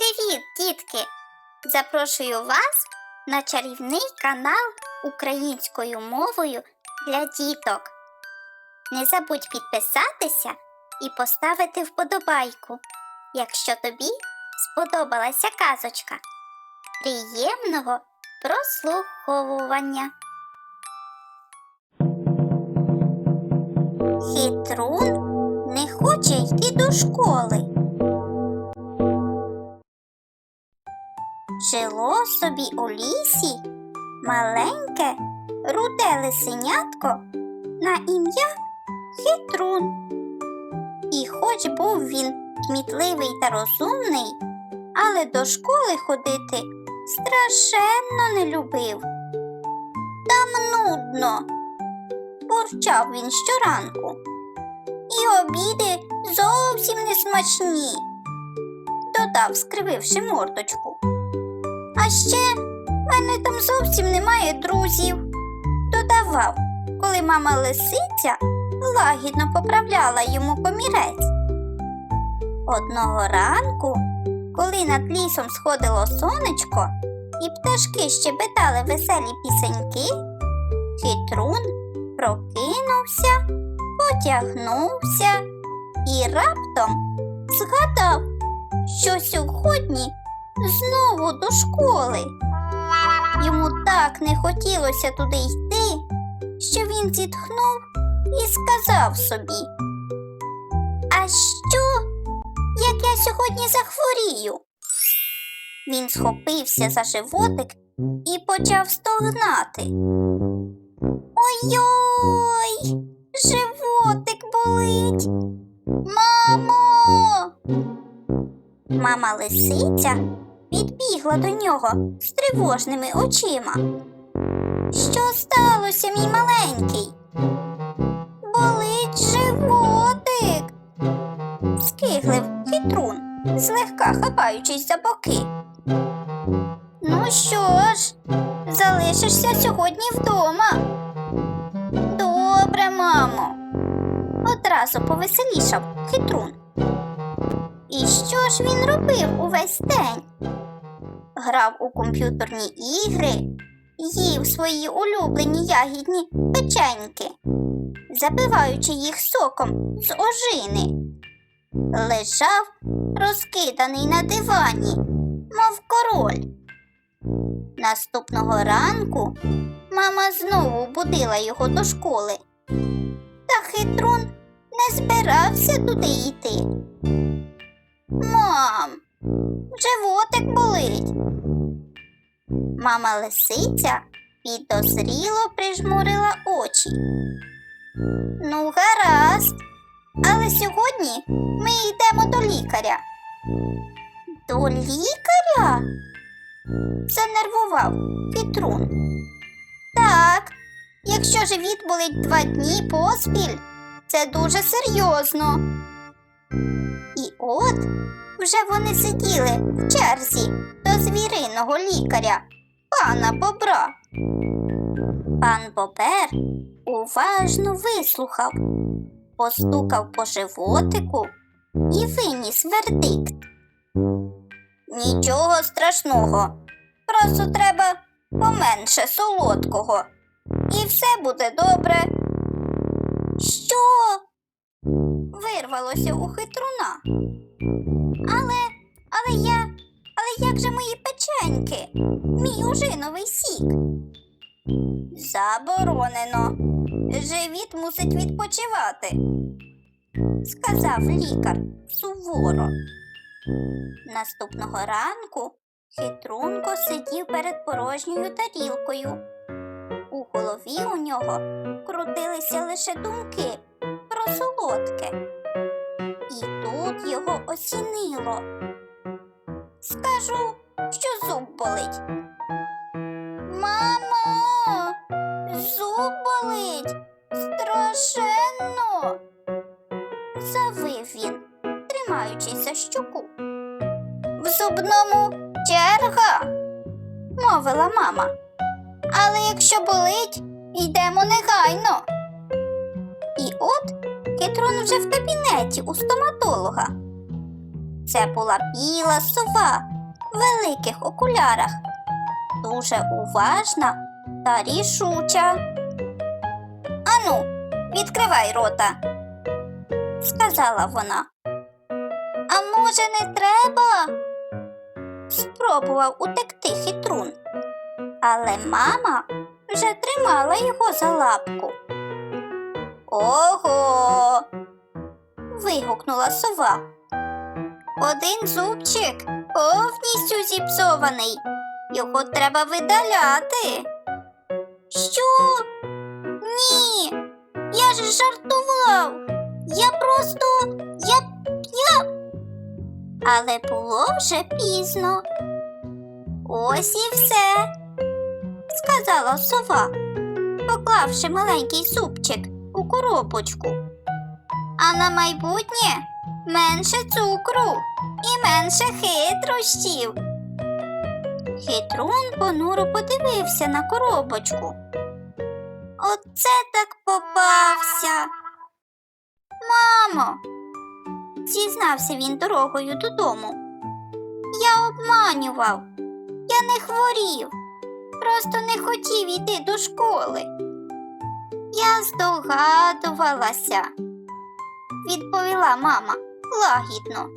Привіт, дітки! Запрошую вас на чарівний канал українською мовою для діток. Не забудь підписатися і поставити вподобайку, якщо тобі сподобалася казочка. Приємного прослуховування. Хитрун не хоче йти до школи. Собі у лісі маленьке руде лисенятко на ім'я Хитрун. І хоч був він кмітливий та розумний, але до школи ходити страшенно не любив. Там нудно, бурчав він щоранку. І обіди зовсім не смачні, додав, скрививши мордочку. Ще в мене там зовсім немає друзів. Додавав, коли мама лисиця лагідно поправляла йому комірець. Одного ранку, коли над лісом сходило сонечко і пташки щебетали веселі пісеньки, хитрун прокинувся, потягнувся і раптом згадав, що сьогодні знову до школи. Йому так не хотілося туди йти, що він зітхнув і сказав собі. А що, як я сьогодні захворію? Він схопився за животик і почав стогнати. Ой-ой, животик болить. Мамо! Мама лисиця підбігла до нього з тривожними очима. Що сталося, мій маленький? Болить животик. скиглив хитрун, злегка хапаючись за боки. Ну що ж, залишишся сьогодні вдома. Добре, мамо. Одразу повеселішав хитрун. І що ж він робив увесь день? Грав у комп'ютерні ігри, їв свої улюблені ягідні печеньки, запиваючи їх соком з ожини. Лежав розкиданий на дивані, мов король. Наступного ранку мама знову будила його до школи. Та хитрун не збирався туди йти. Мам, животик болить. Мама лисиця підозріло прижмурила очі. Ну, гаразд. Але сьогодні ми йдемо до лікаря. До лікаря? Занервував Петрун. Так, якщо живіт болить два дні поспіль, це дуже серйозно. І от вже вони сиділи в черзі до звіриного лікаря, пана Бобра. Пан Бобер уважно вислухав, постукав по животику і виніс вердикт. Нічого страшного, просто треба поменше солодкого, і все буде добре. Що? Вирвалося у хитруна. Але, але я, але як же мої печеньки? Мій ожиновий сік? Заборонено. Живіт мусить відпочивати, сказав лікар суворо. Наступного ранку хитрунко сидів перед порожньою тарілкою. У голові у нього крутилися лише думки солодке. І тут його осінило. Скажу, що зуб болить. Мамо, зуб болить страшенно. Завив він, тримаючись за щуку. В зубному черга, мовила мама. Але якщо болить, йдемо негайно. І от Кітрон вже в кабінеті у стоматолога. Це була біла сова в великих окулярах, дуже уважна та рішуча. Ану, відкривай рота, сказала вона. А може, не треба? Спробував утекти хитрун, але мама вже тримала його за лапку. Ого. Вигукнула сова. Один зубчик повністю зіпсований. Його треба видаляти. Що? Ні. Я ж жартував. Я просто. Я. я. Але було вже пізно. Ось і все, сказала сова, поклавши маленький зубчик у коробочку. А на майбутнє менше цукру і менше хитрощів. Хитрун понуро подивився на коробочку. Оце так попався. Мамо, зізнався він дорогою додому. Я обманював, я не хворів, просто не хотів іти до школи. Я здогадувалася, відповіла мама лагідно.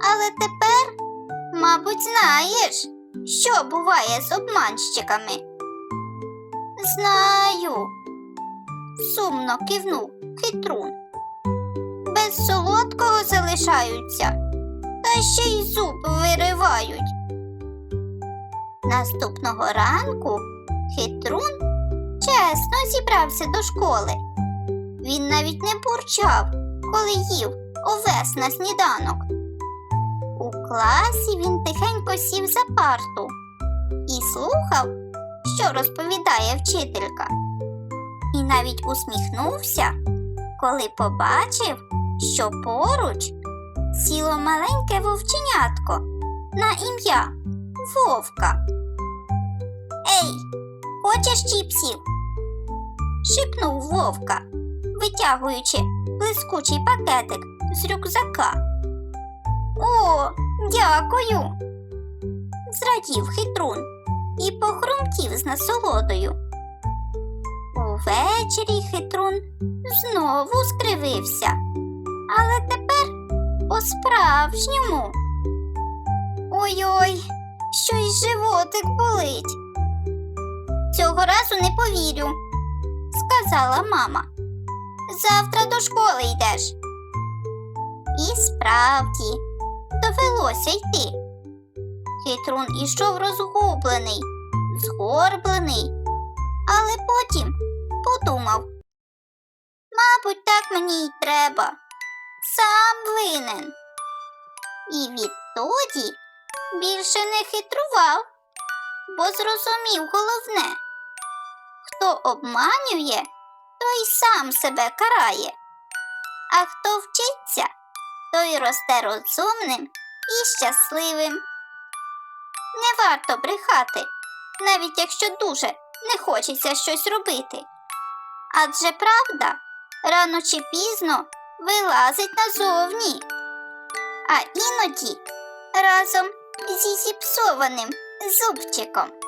Але тепер, мабуть, знаєш, що буває з обманщиками. Знаю, сумно кивнув хитрун. Без солодкого залишаються, та ще й зуб виривають. Наступного ранку хитрун чесно зібрався до школи. Він навіть не бурчав, коли їв овес на сніданок. У класі він тихенько сів за парту і слухав, що розповідає вчителька. І навіть усміхнувся, коли побачив, що поруч сіло маленьке вовченятко на ім'я Вовка. Ей, хочеш чіпсів? шипнув вовка, витягуючи блискучий пакетик з рюкзака. О, дякую. зрадів хитрун і похрумтів з насолодою. Увечері хитрун знову скривився, але тепер по-справжньому. Ой-ой, щось животик болить. Цього разу не повірю, сказала мама. Завтра до школи йдеш. І справді довелося йти. Хитрун ішов розгублений, згорблений, але потім подумав. Мабуть, так мені й треба. Сам винен. І відтоді більше не хитрував, бо зрозумів головне. Хто обманює, той сам себе карає, а хто вчиться, той росте розумним і щасливим. Не варто брехати, навіть якщо дуже не хочеться щось робити. Адже правда рано чи пізно вилазить назовні, а іноді разом зі зіпсованим зубчиком.